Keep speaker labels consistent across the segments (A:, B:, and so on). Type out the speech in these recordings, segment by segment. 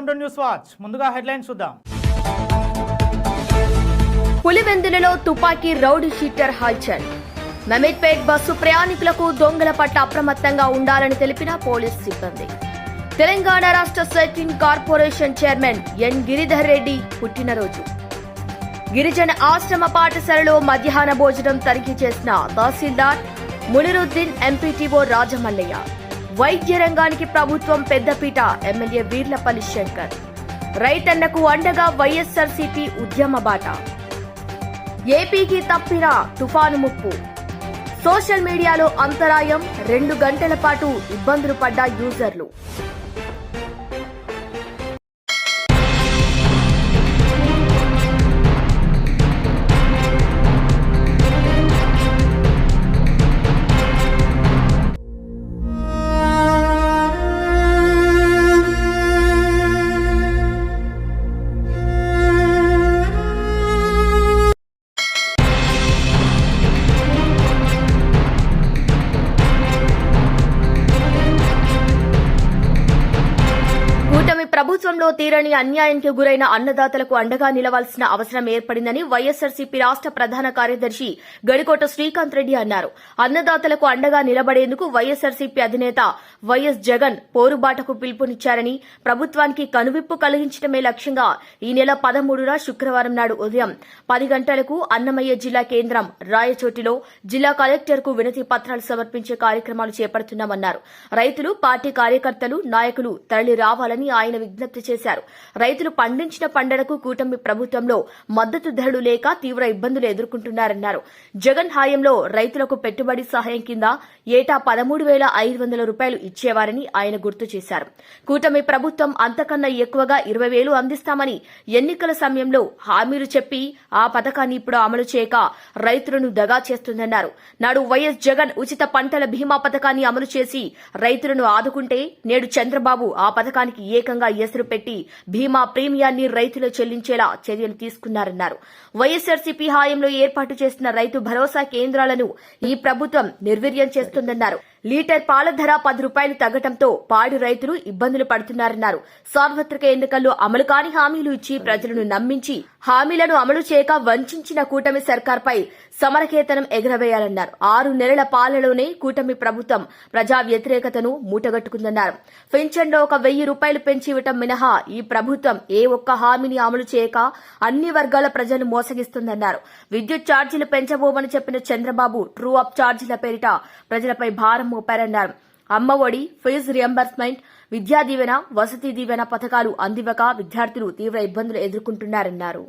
A: Welcome to news watch. ముందుగా headlines చూద్దాం.
B: పులివెందులలో తుపాకీ రౌడీ షీటర్ హల్చల్. మమిట్పేట్ బస్సు ప్రయాణికులకు దొంగల పట్ల అప్రమత్తంగా ఉండాలని తెలిపిన పోలీస్ సిబ్బంది. తెలంగాణ రాష్ట్ర సర్కిన్ corporation chairman N Giridhar Reddy పుట్టినరోజు. గిరిజన ఆశ్రమ పాఠశాలలో మధ్యాహ్న భోజనం తనిఖీ చేసిన తహసీల్దార్ మునిరుద్దీన్ ఎంపీటీఓ రాజమల్లయ్య. వైద్య రంగానికి ప్రభుత్వం పెద్దపీట ఎమ్మెల్యే వీర్లపల్లి శంకర్. రైతన్నకు అండగా వైఎస్ఆర్సీపీ ఉద్యమ బాట. ఏపీకి తప్పిన తుఫాను ముప్పు. సోషల్ మీడియాలో అంతరాయం రెండు గంటల పాటు ఇబ్బందులు పడ్డ యూజర్లు. తీరని అన్యాయానికి గురైన అన్నదాతలకు అండగా నిలవాల్సిన అవసరం ఏర్పడిందని వైఎస్సార్సీపీ రాష్ట ప్రధాన కార్యదర్శి గడికోట శ్రీకాంత్ రెడ్డి అన్నారు. అన్నదాతలకు అండగా నిలబడేందుకు వైఎస్సార్సీపీ అధినేత వైఎస్ జగన్ పోరుబాటకు పిలుపునిచ్చారని ప్రభుత్వానికి కనువిప్పు కలిగించడమే లక్ష్యంగా ఈ నెల పదమూడున శుక్రవారం నాడు ఉదయం పది గంటలకు అన్నమయ్య జిల్లా కేంద్రం రాయచోటిలో జిల్లా కలెక్టర్కు వినతి పత్రాలు సమర్పించే కార్యక్రమాలు చేపడుతున్నామన్నారు. రైతులు పార్టీ కార్యకర్తలు నాయకులు తరలి రావాలని ఆయన విజ్ఞప్తి చేశారు. రైతులు పండించిన పంటలకు కూటమి ప్రభుత్వంలో మద్దతు ధరలు లేక తీవ్ర ఇబ్బందులు ఎదుర్కొంటున్నారన్నారు. జగన్ హాయంలో రైతులకు పెట్టుబడి సహాయం కింద ఏటా పదమూడు వేల ఐదు వందల రూపాయలు ఇచ్చేవారని ఆయన గుర్తు చేశారు. కూటమి ప్రభుత్వం అంతకన్నా ఎక్కువగా ఇరవై వేలు అందిస్తామని ఎన్నికల సమయంలో హామీలు చెప్పి ఆ పథకాన్ని ఇప్పుడు అమలు చేయక రైతులను దగా చేస్తుందన్నారు. నాడు వైఎస్ జగన్ ఉచిత పంటల బీమా పథకాన్ని అమలు చేసి రైతులను ఆదుకుంటే నేడు చంద్రబాబు ఆ పథకానికి ఏకంగా ఎసురు పెట్టి బీమా ప్రీమియాన్ని రైతులు చెల్లించేలా చర్యలు తీసుకున్నారన్నారు. వైఎస్ఆర్సీపీ హాయంలో ఏర్పాటు చేసిన రైతు భరోసా కేంద్రాలను ఈ ప్రభుత్వం నిర్వీర్యం చేస్తుందన్నారు. లీటర్ పాల ధర పది రూపాయలు తగ్గటంతో పాడి రైతులు ఇబ్బందులు పడుతున్నారన్నారు. సార్వత్రిక ఎన్నికల్లో అమలు కాని హామీలు ఇచ్చి ప్రజలను నమ్మించి హామీలను అమలు చేయక వంచిన కూటమి సర్కార్పై సమరకేతనం ఎగురవేయాలన్నారు. ఆరు నెలల పాలనలోనే కూటమి ప్రభుత్వం ప్రజా వ్యతిరేకతను మూటగట్టుకుందన్నారు. పెన్షన్లో ఒక వెయ్యి రూపాయలు పెంచి ఇవ్వటం మినహా ఈ ప్రభుత్వం ఏ ఒక్క హామీని అమలు చేయక అన్ని వర్గాల ప్రజలు మోసగిస్తుందన్నారు. విద్యుత్ ఛార్జీలు పెంచబోమని చెప్పిన చంద్రబాబు ట్రూ అప్ ఛార్జీల పేరిట ప్రజలపై భారం మోపారన్నారు. అమ్మ ఒడి ఫీజు రియంబర్స్మెంట్ విద్యా దీవెన వసతి దీవెన పథకాలు అందివ్వక విద్యార్థులు తీవ్ర ఇబ్బందులు ఎదుర్కొంటున్నారన్నారు.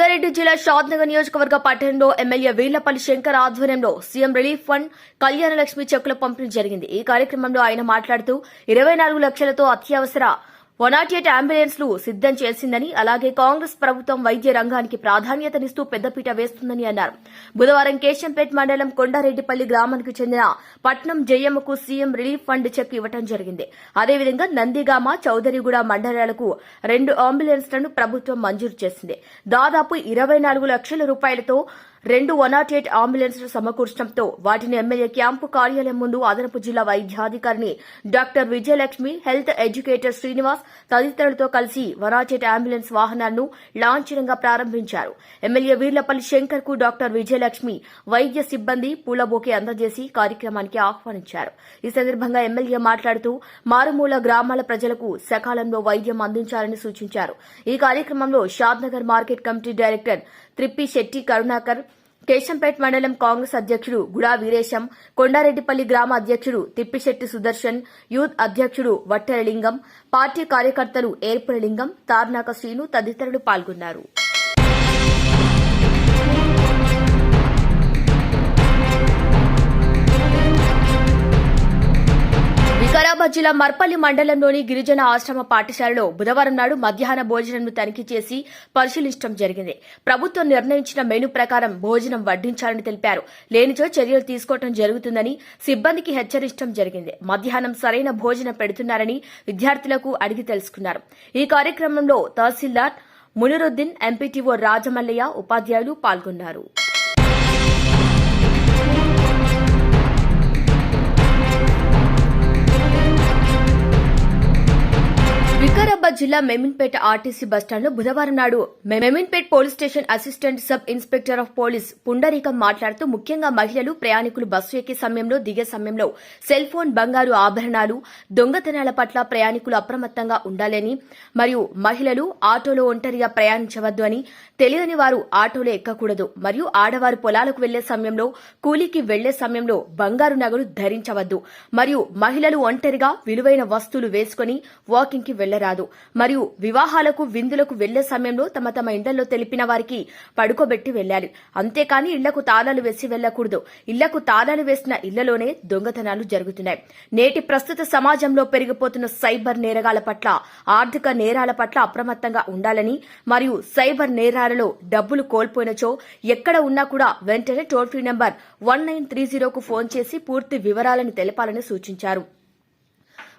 B: రంగారెడ్డి జిల్లా షాద్నగర్ నియోజకవర్గ పట్టణంలో ఎమ్మెల్యే వీళ్ళపల్లి శంకర్ ఆధ్వర్యంలో CM relief fund Kalyana Lakshmi చెక్కుల పంపిణీ జరిగింది. ఈ కార్యక్రమంలో ఆయన మాట్లాడుతూ ఇరవై నాలుగు లక్షలతో అత్యవసర వన్ నాట్ ఎయిట్ అంబులెన్స్లు సిద్దం చేసిందని అలాగే కాంగ్రెస్ ప్రభుత్వం వైద్య రంగానికి ప్రాధాన్యతనిస్తూ పెద్దపీట వేస్తుందని అన్నారు. బుధవారం కేశంపేట్ మండలం కొండారెడ్డిపల్లి గ్రామానికి చెందిన పట్నం జయమ్మకు సీఎం రిలీఫ్ ఫండ్ చెక్ ఇవ్వడం జరిగింది. అదేవిధంగా నందిగామ చౌదరిగూడ మండలాలకు రెండు అంబులెన్స్లను ప్రభుత్వం మంజూరు చేసింది. దాదాపు ఇరవై నాలుగు లక్షల రూపాయలతో రెండు వన్ నాట్ ఎయిట్ అంబులెన్స్లు సమకూర్చడంతో వాటిని ఎమ్మెల్యే క్యాంపు కార్యాలయం ముందు అదనపు జిల్లా వైద్యాధికారిని doctor Vijayalakshmi health educator Srinivas తదితరులతో కలిసి వన్ నాట్ ఎయిట్ అంబులెన్స్ వాహనాలను లాంఛనంగా ప్రారంభించారు. ఎమ్మెల్యే వీర్లపల్లి శంకర్కు డాక్టర్ విజయలక్ష్మి వైద్య సిబ్బంది పూలబోకే అందజేసి కార్యక్రమానికి ఆహ్వానించారు. ఈ సందర్భంగా ఎమ్మెల్యే మాట్లాడుతూ మారుమూల గ్రామాల ప్రజలకు సకాలంలో వైద్యం అందించాలని సూచించారు. ఈ కార్యక్రమంలో Shadnagar market committee director Trippi Shetty Karunakar Keshampet మండలం కాంగ్రెస్ అధ్యక్షుడు గుడా వీరేశం కొండారెడ్డిపల్లి గ్రామ అధ్యక్షుడు తిప్పిశెట్టి సుదర్శన్ యూత్ అధ్యక్షుడు వట్టెరలింగం పార్టీ కార్యకర్తలు ఏర్పరలింగం తార్నాక శ్రీను తదితరులు పాల్గొన్నారు. వికారాబాద్ జిల్లా మర్పల్లి మండలంలోని గిరిజన ఆశ్రమ పాఠశాలలో బుధవారం నాడు మధ్యాహ్న భోజనంను తనిఖీ చేసి పరిశీలించడం జరిగింది. ప్రభుత్వం నిర్ణయించిన మెను ప్రకారం భోజనం వడ్డించాలని తెలిపారు. లేనిచో చర్యలు తీసుకోవడం జరుగుతుందని సిబ్బందికి హెచ్చరించడం జరిగింది. మధ్యాహ్నం సరైన భోజనం పెడుతున్నారని విద్యార్థులకు అడిగి తెలుసుకున్నారు. ఈ కార్యక్రమంలో తహసీల్దార్ మునిరుద్దీన్ ఎంపీటీఓ రాజమల్లయ్య ఉపాధ్యాయులు పాల్గొన్నారు. జిల్లా మెమిన్పేట ఆర్టీసీ బస్టాండ్లో బుధవారం నాడు Meminpet police station assistant sub inspector of police Pundarikam మాట్లాడుతూ ముఖ్యంగా మహిళలు ప్రయాణికులు బస్సు ఎక్కే సమయంలో దిగే సమయంలో సెల్ ఫోన్ బంగారు ఆభరణాలు దొంగతనాల పట్ల ప్రయాణికులు అప్రమత్తంగా ఉండాలని మరియు మహిళలు ఆటోలో ఒంటరిగా ప్రయాణించవద్దు అని తెలియని వారు ఆటోలో ఎక్కకూడదు మరియు ఆడవారు పొలాలకు వెళ్ళే సమయంలో కూలీకి వెళ్ళే సమయంలో బంగారు నగలు ధరించవద్దు మరియు మహిళలు ఒంటరిగా విలువైన వస్తువులు వేసుకుని వాకింగ్కి వెళ్ళరాదు మరియు వివాహాలకు విందులకు వెళ్ళే సమయంలో తమ తమ ఇండ్లలో తెలిపిన వారికి పడుకోబెట్టి వెళ్ళాలి అంతేకాని ఇళ్ళకు తాళాలు వేసి వెళ్ళకూడదు ఇళ్ళకు తాళాలు వేసిన ఇళ్ళలోనే దొంగతనాలు జరుగుతున్నాయి. నేటి ప్రస్తుత సమాజంలో పెరిగిపోతున్న సైబర్ నేరగాల పట్ల ఆర్థిక నేరాల పట్ల అప్రమత్తంగా ఉండాలని మరియు సైబర్ నేరాలలో డబ్బులు కోల్పోయినచో ఎక్కడ ఉన్నా కూడా వెంటనే toll free number one nine three జీరోకు phone చేసి పూర్తి వివరాలను తెలపాలని సూచించారు.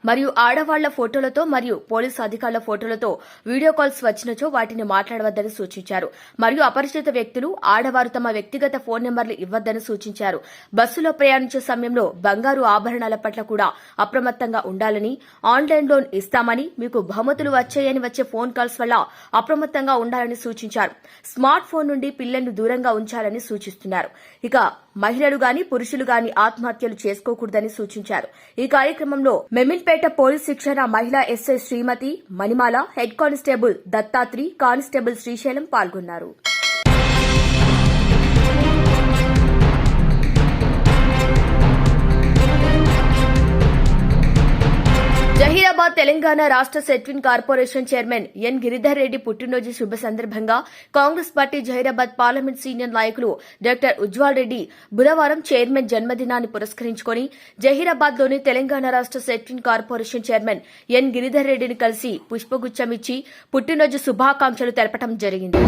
B: మరియు ఆడవాళ్ళ ఫోటోలతో మరియు పోలీసు అధికారుల ఫోటోలతో వీడియో కాల్స్ వచ్చినచో వాటిని మాట్లాడవద్దని సూచించారు. మరియు అపరిచిత వ్యక్తులు ఆడవారు తమ వ్యక్తిగత ఫోన్ నెంబర్లు ఇవ్వద్దని సూచించారు. బస్సులో ప్రయాణించే సమయంలో బంగారు ఆభరణాల పట్ల కూడా అప్రమత్తంగా ఉండాలని ఆన్లైన్ లోన్ ఇస్తామని మీకు బహుమతులు వచ్చాయని వచ్చే ఫోన్ కాల్స్ వల్ల అప్రమత్తంగా ఉండాలని సూచించారు. స్మార్ట్ ఫోన్ నుండి పిల్లలను దూరంగా ఉంచాలని సూచిస్తున్నారు. ఇక మహిళలు గాని పురుషులు గాని ఆత్మహత్యలు చేసుకోకూడదని సూచించారు. ఈ కార్యక్రమంలో మెమిన్పేట పోలీస్ శిక్షణ మహిళా SI Shrimati Manimala head constable Dattatri constable Srisailam పాల్గొన్నారు. జహీరాబాద్ తెలంగాణ రాష్ట్ర Setwin corporation chairman N Giridhar Reddy పుట్టినరోజు శుభ సందర్భంగా Congress party Zaheerabad parliament senior నాయకులు డాక్టర్ ఉజ్వాల్ రెడ్డి బుధవారం చైర్మన్ జన్మదినాన్ని పురస్కరించుకుని జహీరాబాద్లోని తెలంగాణ రాష్ట్ర Setwin corporation chairman N Giridhar రెడ్డిని కలిసి పుష్పగుచ్చమిచ్చి పుట్టినరోజు శుభాకాంక్షలు తెలపడం జరిగింది.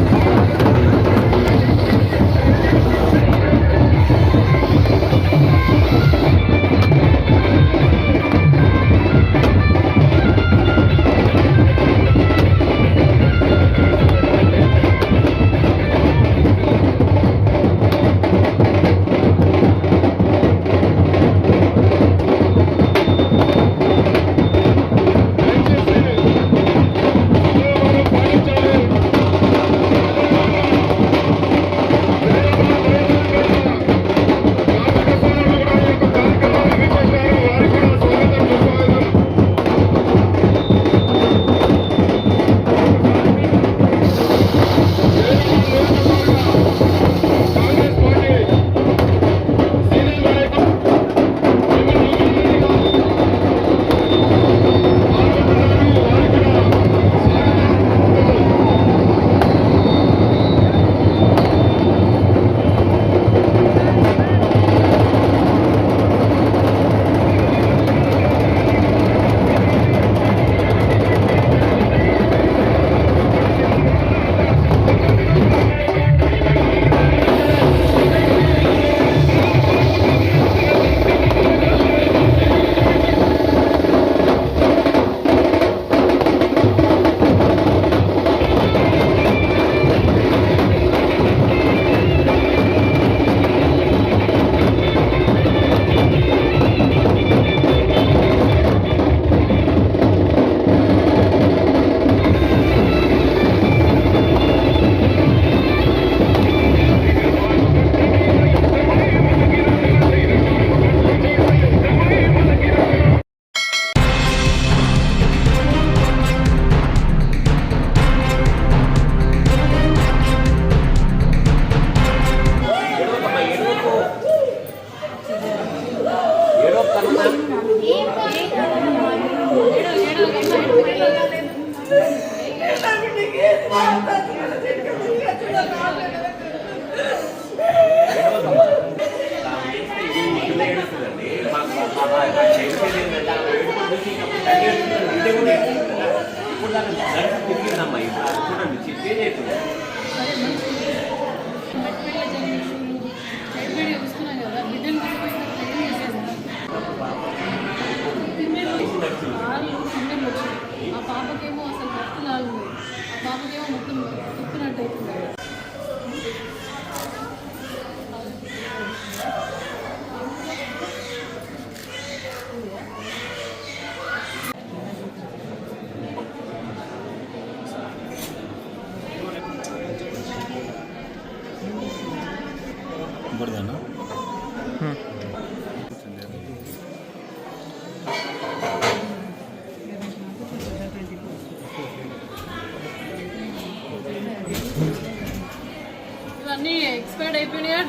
C: చూడండి చెప్పేది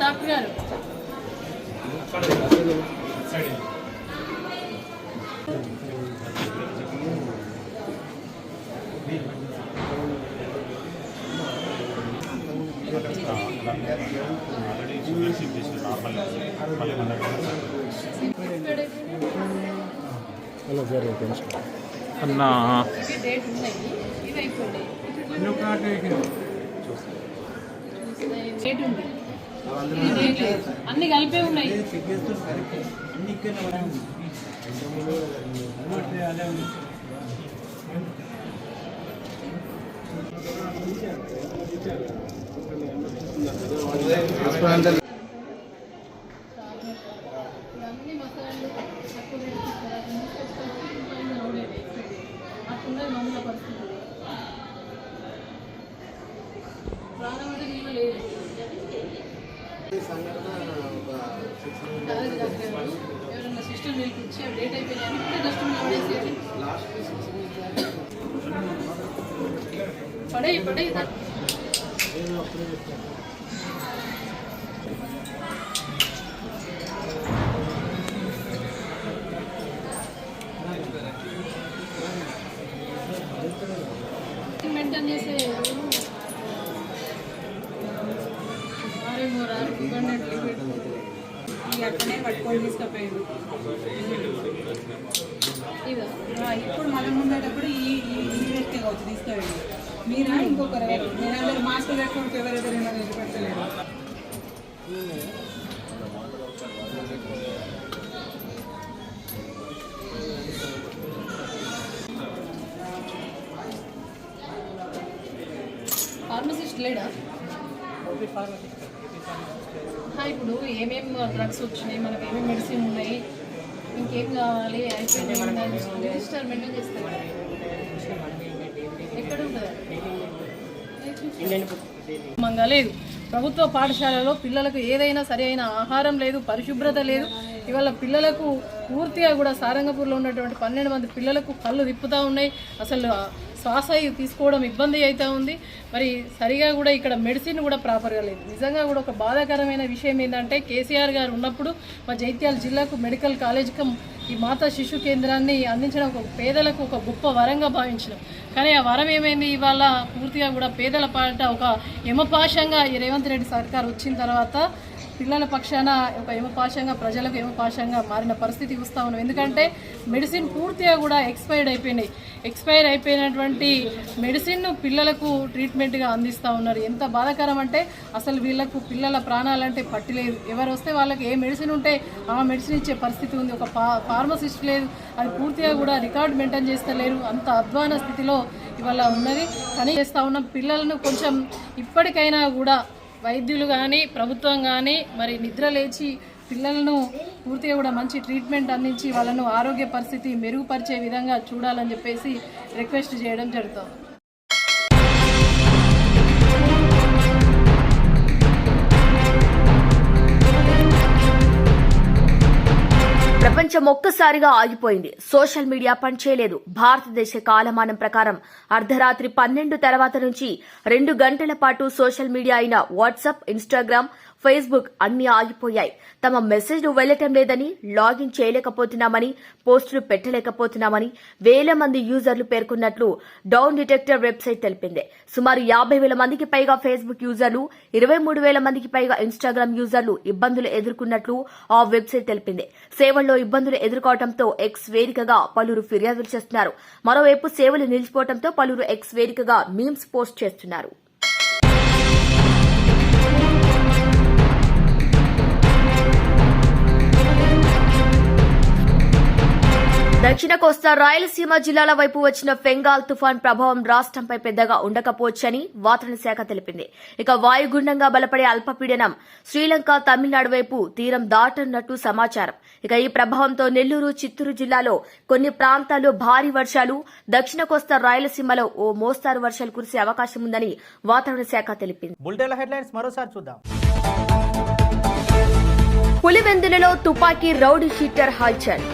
D: డాక్టర్ గారు. ఇవి డేట్ ఉన్నాయి ఇవి అయిపోయినాయి డేట్ ఉంది. డేట్. అన్ని కలిపే ఉన్నాయి. ఇవన్నీ వేసేది పడే పడే మెయింటైన్
E: ఇప్పుడు మనం ఉండేటప్పుడు ఈ ఈ ఇంట్రెస్ట్ కావచ్చు తీసుకుపోయారు మీరా ఇంకొకరు అందరు మాస్క్ పెట్టుకుంటే ఎవరెవరైనా పెట్టలేరు
D: ఫార్మసిస్ట్ లేడా? ఇప్పుడు ఏమేమి డ్రగ్స్ వచ్చినాయి? మనకి ఏమేమి మెడిసిన్ ఉన్నాయి? ఇంకేం కావాలి? అయిపోయింది రిజిస్టర్ ఎక్కడ ఉంటుంది? లేదు. ప్రభుత్వ పాఠశాలలో పిల్లలకు ఏదైనా సరి అయిన ఆహారం లేదు పరిశుభ్రత లేదు. ఇవాళ పిల్లలకు పూర్తిగా కూడా సారంగపూర్లో ఉన్నటువంటి పన్నెండు మంది పిల్లలకు కళ్ళు తిప్పుతూ ఉన్నాయి. అసలు శ్వాస తీసుకోవడం ఇబ్బంది అయితే ఉంది. మరి సరిగా కూడా ఇక్కడ మెడిసిన్ కూడా ప్రాపర్గా లేదు. నిజంగా కూడా ఒక బాధాకరమైన విషయం ఏంటంటే కేసీఆర్ గారు ఉన్నప్పుడు మా జైత్యాల జిల్లాకు మెడికల్ కాలేజ్కి ఈ మాతా శిశు కేంద్రాన్ని అందించడం ఒక పేదలకు ఒక గొప్ప వరంగా భావించడం కానీ ఆ వరం ఏమైంది? ఇవాళ పూర్తిగా కూడా పేదల పాట ఒక యమపాశంగా ఈ రేవంత్ రెడ్డి సర్కార్ వచ్చిన తర్వాత పిల్లల పక్షాన ఒక యమపాశంగా ప్రజలకు యమపాశంగా మారిన పరిస్థితి వస్తూ ఉన్నాం. ఎందుకంటే మెడిసిన్ పూర్తిగా కూడా ఎక్స్పైర్డ్ అయిపోయినాయి. ఎక్స్పైర్ అయిపోయినటువంటి మెడిసిన్ను పిల్లలకు ట్రీట్మెంట్గా అందిస్తూ ఉన్నారు. ఎంత బాధాకరం అంటే అసలు వీళ్ళకు పిల్లల ప్రాణాలంటే పట్టిలేదు ఎవరు వస్తే వాళ్ళకి ఏ మెడిసిన్ ఉంటే ఆ మెడిసిన్ ఇచ్చే పరిస్థితి ఉంది. ఒక ఫా ఫార్మసిస్ట్ లేదు. అది పూర్తిగా కూడా రికార్డ్ మెయింటైన్ చేస్తలేరు. అంత అధ్వాన స్థితిలో ఇవాళ ఉన్నది. కానీ చేస్తూ ఉన్నాం. పిల్లలను కొంచెం ఇప్పటికైనా కూడా వైద్యులు కానీ ప్రభుత్వం కానీ మరి నిద్ర లేచి పిల్లలను పూర్తిగా కూడా మంచి ట్రీట్మెంట్ అందించి వాళ్ళను ఆరోగ్య పరిస్థితి మెరుగుపరిచే విధంగా చూడాలని చెప్పేసి రిక్వెస్ట్ చేయడం జరుగుతుంది.
B: ప్రపంచం ఒక్కసారిగా ఆగిపోయింది. సోషల్ మీడియా పనిచేయలేదు. భారతదేశ కాలమానం ప్రకారం అర్ధరాత్రి పన్నెండు తర్వాత నుంచి రెండు గంటల పాటు సోషల్ మీడియా అయిన వాట్సాప్ ఇన్స్టాగ్రామ్ ఫేస్బుక్ అన్ని ఆగిపోయాయి తమ మెసేజ్లు వెళ్ళటం లేదని లాగిన్ చేయలేకపోతున్నామని పోస్టులు పెట్టలేకపోతున్నామని వేల మంది యూజర్లు పేర్కొన్నట్లు డౌన్ డిటెక్టర్ వెబ్సైట్ తెలిపింది. సుమారు యాభై వేల మందికి పైగా ఫేస్బుక్ యూజర్లు ఇరవై మూడు వేల మందికి పైగా ఇన్స్టాగ్రామ్ యూజర్లు ఇబ్బందులు ఎదుర్కొన్నట్లు ఆ వెబ్సైట్ తెలిపింది. సేవల్లో ఇబ్బందులు ఎదుర్కోవడంతో ఎక్స్ వేదికగా పలువురు ఫిర్యాదులు చేస్తున్నారు. మరోవైపు సేవలు నిలిచిపోవడంతో పలువురు ఎక్స్ వేదికగా మీమ్స్ పోస్ట్ చేస్తున్నారు. దక్షిణ కోస్తా రాయలసీమ జిల్లాల వైపు వచ్చిన ఫెంగాల్ తుఫాన్ ప్రభావం రాష్ట్రంపై పెద్దగా ఉండకపోవచ్చని వాతావరణ శాఖ తెలిపింది. ఇక వాయుగుండంగా బలపడే అల్పపీడనం శ్రీలంక తమిళనాడు వైపు తీరం దాటనున్నట్టు సమాచారం. ఇక ఈ ప్రభావంతో నెల్లూరు చిత్తూరు జిల్లాలో కొన్ని ప్రాంతాల్లో భారీ వర్షాలు దక్షిణ కోస్తా రాయలసీమలో ఓ మోస్తారు వర్షాలు కురిసే అవకాశం ఉందని వాతావరణ శాఖ తెలిపింది.
A: హెడ్లైన్స్ మరోసారి చూద్దాం.
B: పులివెందులలో తుపాకీ రౌడీ షీటర్ హల్చల్.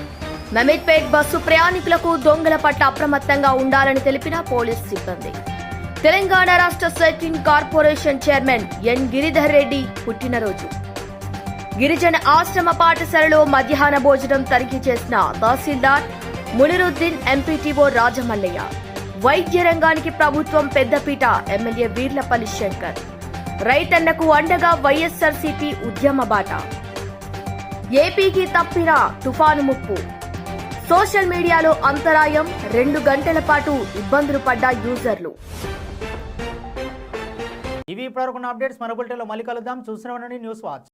B: మమీద్పేట్ బస్సు ప్రయాణికులకు దొంగల పట్ల అప్రమత్తంగా ఉండాలని తెలిపిన పోలీస్ సిబ్బంది. తెలంగాణ రాష్ట్ర Setwin corporation chairman N Giridhar Reddy పుట్టినరోజు. గిరిజన ఆశ్రమ పాఠశాలలో మధ్యాహ్న భోజనం తనిఖీ చేసిన తహసీల్దార్ మునిరుద్దీన్ ఎంపీటీఓ రాజమల్లయ్య. వైద్య రంగానికి ప్రభుత్వం పెద్దపీట ఎమ్మెల్యే వీర్లపల్లి శంకర్. రైతన్నకు అండగా వైఎస్ఆర్సీపీ ఉద్యమ బాట. ఏపీకి తప్పిన తుఫాను ముప్పు. సోషల్ మీడియాలో అంతరాయం రెండు గంటల పాటు ఇబ్బందులు పడ్డ యూజర్లు.
A: ఇవి ఇప్పటివరకు అప్డేట్స్ మన బులెటిన్లో మళ్ళీ కలుద్దాం. చూసిన న్యూస్ వాచ్.